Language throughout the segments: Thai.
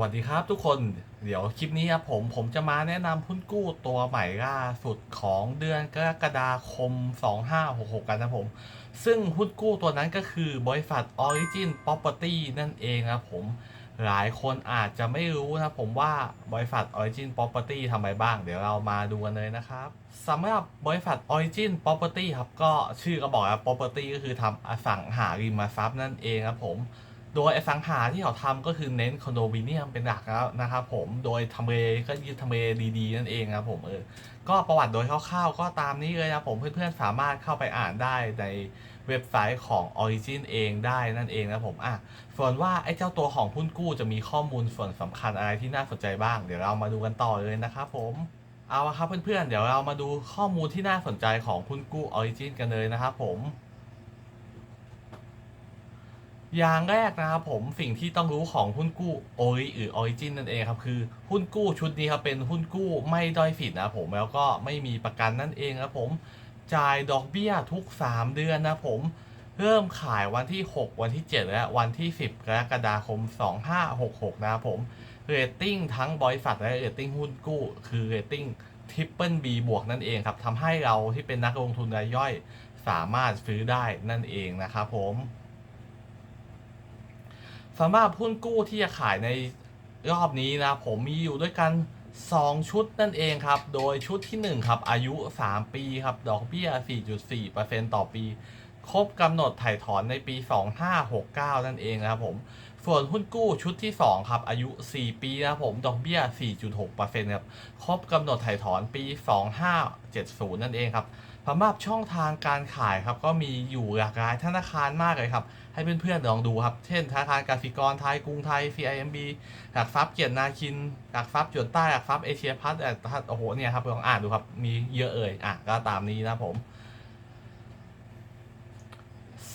วัสดีครับทุกคนเดี๋ยวคลิปนี้ครับผมผมจะมาแนะนำหุ้นกู้ตัวใหม่ล่าสุดของเดือนกรกฎาคม 2566 กันนะผม ซึ่งหุ้นกู้ตัวนั้นก็คือบริษัท Origin Property นั่นเองครับผมหลายคนอาจจะไม่รู้นะผมว่าบริษัท Origin Property ทำอะไรบ้าง เดี๋ยวเรามาดูกันเลยนะครับสำหรับบริษัท Origin Property ครับก็ชื่อก็บอกแล้ว Property ก็คือทำอสังหาริมทรัพย์นั่นเองครับผม โดยอสังหาที่เขาทำก็คือเน้นคอนโดมิเนียมเป็นหลักแล้วนะครับผมโดยทำเลก็ยึดทำเลดีๆ นั่นเองครับผมเออก็ประวัติโดยคร่าวๆ ก็ตามนี้เลยนะผมเพื่อนๆสามารถเข้าไปอ่านได้ในเว็บไซต์ของ Origin เองได้นั่นเองนะผมอะส่วนว่าไอ้เจ้าตัวของหุ้นกู้จะมีข้อมูลส่วนสำคัญอะไรที่น่าสนใจบ้าง เดี๋ยวเรามาดูกันต่อเลยนะครับผมเอาละครับเพื่อนๆเดี๋ยวเรามาดูข้อมูลที่น่าสนใจของหุ้นกู้ Origin กันเลยนะครับผม อย่างแรกนะครับผมสิ่งที่ต้องรู้ของหุ้นกู้โอริหรือออริจินนั่นเองครับคือหุ้นกู้ชุดนี้ครับเป็นหุ้นกู้ไม่ด้อยสิทธิ์นะผมแล้วก็ไม่มีประกันนั่นเองครับผมจ่ายดอกเบี้ยทุก 3 เดือนนะผมเริ่มขายวันที่ 6 วันที่ 7 และวันที่ 10 กรกฎาคม 2566 นะครับผมเรตติ้งทั้งบริษัทและเรตติ้งหุ้นกู้ คือเรตติ้งทริปเปิลบีบวกนั่นเองครับทำให้เราที่เป็นนักลงทุนรายย่อยสามารถซื้อได้นั่นเองนะครับผม สำหรับหุ้นกู้ที่จะขายในรอบนี้นะผมมีอยู่ด้วยกัน 2 ชุดนั่นเองครับ โดยชุดที่ 1 ครับ อายุ 3 ปีครับ ดอกเบี้ย 4.4%ต่อปี ครบกำหนดถ่ายถอนในปี 2569 นั่นเองนะครับผม ส่วนหุ้นกู้ชุดที่ 2 ครับ อายุ 4 ปีนะครับผม ดอกเบี้ย 4.6%ครับ ครบกำหนดถ่ายถอนปี 2570 นั่นเองครับ สำหรับช่องทางการขายครับก็มีอยู่หลากหลายธนาคารมากเลยครับ ให้เพื่อนๆลองดูครับ เช่นธนาคารกสิกรไทยกรุงไทย CIMB หลักทรัพย์เกียรตินาคิน หลักทรัพย์จวนใต้หลักทรัพย์เอเชียพัฒน์โอ้โหเนี่ยครับลองอ่านดูครับมีเยอะเอ่ยอะก็ตามนี้นะผม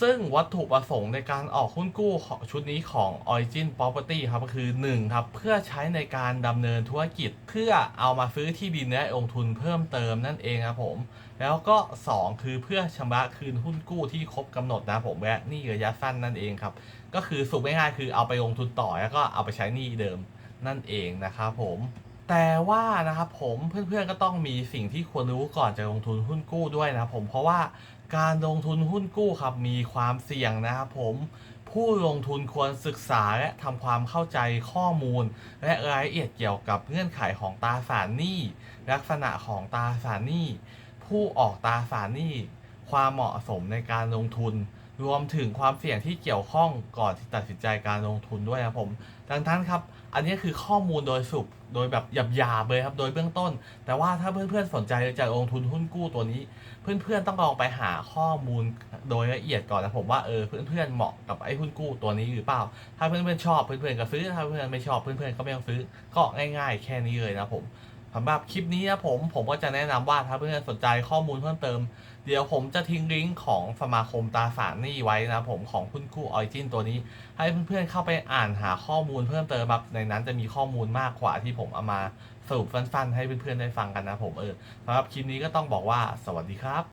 ซึ่งวัตถุประสงค์ในการออกหุ้นกู้ชุดนี้ของ Origin Property ครับก็คือ 1 ครับเพื่อใช้ในการดำเนินธุรกิจ เพื่อเอามาซื้อที่ดินและลงทุนเพิ่มเติมนั่นเองครับผม แล้วก็ 2 คือเพื่อชำระคืนหุ้นกู้ที่ครบกำหนดนะผมและหนี้ระยะสั้นนั่นเองครับ ก็คือสุกง่ายๆคือเอาไปลงทุนต่อแล้วก็เอาไปใช้หนี้เดิมนั่นเองนะครับผม แต่ว่านะครับผมเพื่อนๆก็ต้องมีสิ่งที่ควรรู้ก่อนจะลงทุนหุ้นกู้ด้วยนะครับผมเพราะว่าการลงทุนหุ้นกู้ครับมีความเสี่ยงนะครับผมผู้ลงทุนควรศึกษาและทำความเข้าใจข้อมูล และรายละเอียดเกี่ยวกับเงื่อนไขของตราสารหนี้ ลักษณะของตราสารหนี้ ผู้ออกตราสารหนี้ ความเหมาะสมในการลงทุน รวมถึงความเสี่ยงที่เกี่ยวข้องก่อนที่ตัดสินใจการลงทุนด้วยนะผมดังนั้นครับ อันนี้คือข้อมูลโดยสรุปโดยแบบหยาบๆเลยครับ โดยเบื้องต้น แต่ว่าถ้าเพื่อนๆสนใจจะลงทุนหุ้นกู้ตัวนี้ เพื่อนๆต้องลองไปหาข้อมูลโดยละเอียดก่อนนะผมว่าเออเพื่อนๆเหมาะกับไอ้หุ้นกู้ตัวนี้หรือเปล่า ถ้าเพื่อนๆชอบเพื่อนๆก็ซื้อถ้าเพื่อนๆไม่ชอบเพื่อนๆก็ไม่ต้องซื้อ ก็ง่าย ๆ แค่นี้เลยนะผม สำหรับคลิปนี้นะผมผมก็จะแนะนำว่าถ้าเพื่อนๆสนใจข้อมูลเพิ่มเติม เดี๋ยวผมจะทิ้งลิงก์ของสมาคมตาสารนี่ไว้นะผมของคุณคู่ออริจินตัวนี้ ให้เพื่อนๆเข้าไปอ่านหาข้อมูลเพิ่มเติมแบบในนั้นจะมีข้อมูลมากกว่าที่ผมเอามาสรุปสั้นๆ ให้เพื่อนๆได้ฟังกันนะผมเออสำหรับคลิปนี้ก็ต้องบอกว่าสวัสดีครับ